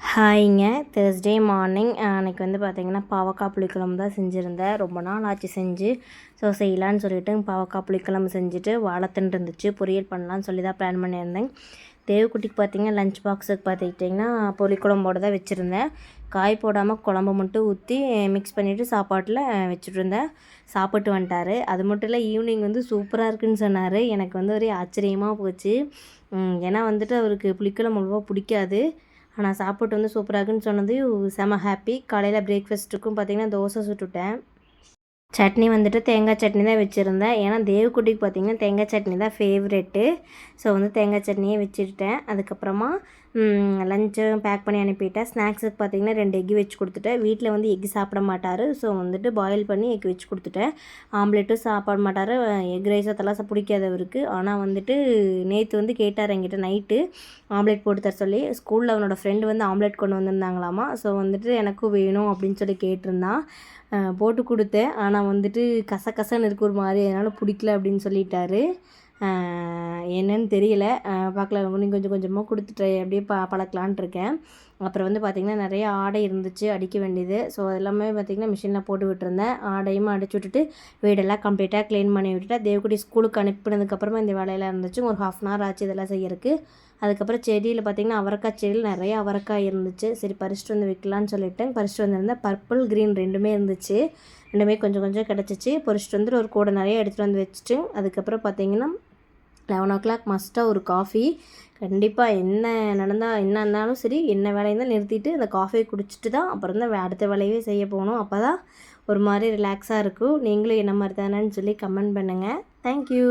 ஹாய்ங்க. Thursday morning அன்றைக்கி வந்து பார்த்திங்கன்னா பாவக்காய் புளிக்குழம்பு தான் செஞ்சுருந்தேன். ரொம்ப நாள் ஆச்சு செஞ்சு. ஸோ செய்யலான்னு சொல்லிட்டு பாவக்காய் புளிக்குழம்பு செஞ்சுட்டு வாழைத்தண்டு இருந்துச்சு. பொரியல் பண்ணலான்னு சொல்லி தான் பிளான் பண்ணியிருந்தேன். தேவக்குட்டிக்கு பார்த்திங்கன்னா லஞ்ச் பாக்ஸுக்கு பார்த்துக்கிட்டிங்கன்னா புளிக்குழம்போடு தான் வச்சுருந்தேன். காய் போடாமல் குழம்பு மட்டும் ஊற்றி மிக்ஸ் பண்ணிவிட்டு சாப்பாட்டில் வச்சுட்ருந்தேன் சாப்பிட்டு வந்துட்டார். அது மட்டும் இல்லை ஈவினிங் வந்து சூப்பராக இருக்குன்னு சொன்னார். எனக்கு வந்து ஒரே ஆச்சரியமாக போச்சு. ஏன்னா வந்துட்டு அவருக்கு புளிக்குழம்பு அவ்வளோவா பிடிக்காது. ஆனால் சாப்பிட்டு வந்து சூப்பராக இருக்குன்னு சொன்னது செம ஹாப்பி காலையில் பிரேக்ஃபாஸ்ட்டுக்கும் பார்த்திங்கன்னா தோசை சுட்டுவிட்டேன் சட்னி வந்துட்டு தேங்காய் சட்னி தான் வச்சுருந்தேன். ஏன்னா தேவக்குட்டிக்கு பார்த்திங்கன்னா தேங்காய் சட்னி தான் ஃபேவரெட்டு ஸோ வந்து தேங்காய் சட்னியே வச்சுட்டேன் அதுக்கப்புறமா லஞ்சும் பேக் பண்ணி அனுப்பிட்டேன். ஸ்நாக்ஸுக்கு பார்த்திங்கன்னா ரெண்டு எக் வச்சு கொடுத்துட்டேன். வீட்டில் வந்து எக் சாப்பிட மாட்டார். ஸோ வந்துட்டு பாயில் பண்ணி எக் வச்சு கொடுத்துட்டேன். ஆம்லேட்டும் சாப்பிட மாட்டார். எக் ரைஸ் அதெல்லாம் பிடிக்காதவருக்கு. ஆனால் வந்துட்டு நேற்று வந்து கேட்டார் என்கிட்ட நைட்டு ஆம்லேட் போட்டு தர சொல்லி. ஸ்கூலில் அவனோட ஃப்ரெண்டு வந்து ஆம்லேட் கொண்டு வந்திருந்தாங்களாமா. ஸோ வந்துட்டு எனக்கும் வேணும் அப்படின்னு சொல்லி கேட்டிருந்தான். போட்டு கொடுத்தேன். ஆனால் வந்துட்டு கசகசன்னு இருக்கு ஒரு மாதிரி அதனால் பிடிக்கல அப்படின்னு சொல்லிட்டாரு. என்னன்னு தெரியல. பார்க்கலாம் இன்னும் கொஞ்சம் கொஞ்சமாக கொடுத்துட்டு அப்படியே ப பழக்கலான்ட்டு இருக்கேன். அப்புறம் வந்து பார்த்திங்கன்னா நிறைய ஆடை இருந்துச்சு அடிக்க வேண்டியது. ஸோ எல்லாமே பார்த்திங்கன்னா மிஷினில் போட்டு விட்டுருந்தேன். ஆடையும் அடிச்சு விட்டுட்டு வீடெல்லாம் கம்ப்ளீட்டாக க்ளீன் பண்ணி விட்டுட்டு தேவக்குடி ஸ்கூலுக்கு அனுப்பினதுக்கப்புறமா இந்த வேலையெல்லாம் இருந்துச்சு. ஒரு ஹாஃப் அன் ஹவர் ஆச்சு இதெல்லாம் செய்யறதுக்கு. அதுக்கப்புறம் செடியில் பார்த்திங்கன்னா அவரைக்காய் செடியில் நிறைய அவரைக்காய் இருந்துச்சு. சரி பறிச்சுட்டு வந்து விற்கலான்னு சொல்லிவிட்டேன் பறிச்சுட்டு வந்திருந்தேன். பர்பிள் க்ரீன் ரெண்டுமே இருந்துச்சு. ரெண்டுமே கொஞ்சம் கொஞ்சம் கிடச்சிச்சு. பறிச்சுட்டு வந்துட்டு ஒரு கூடை நிறைய எடுத்துகிட்டு வந்து வச்சுட்டு அதுக்கப்புறம் பார்த்திங்கன்னா லெவன் ஓ கிளாக் மஸ்ட்டாக ஒரு காஃபி கண்டிப்பாக என்ன நடந்தால் என்ன இருந்தாலும் சரி என்ன வேலையும் நிறுத்திட்டு அந்த காஃபியை குடிச்சிட்டு தான் அப்புறம் தான் அடுத்த வேலையே செய்ய போகணும். அப்போ தான் ஒரு மாதிரி ரிலாக்ஸாக இருக்கும். நீங்களும் என்ன மாதிரி தானேன்னு சொல்லி கமெண்ட் பண்ணுங்கள் தேங்க்யூ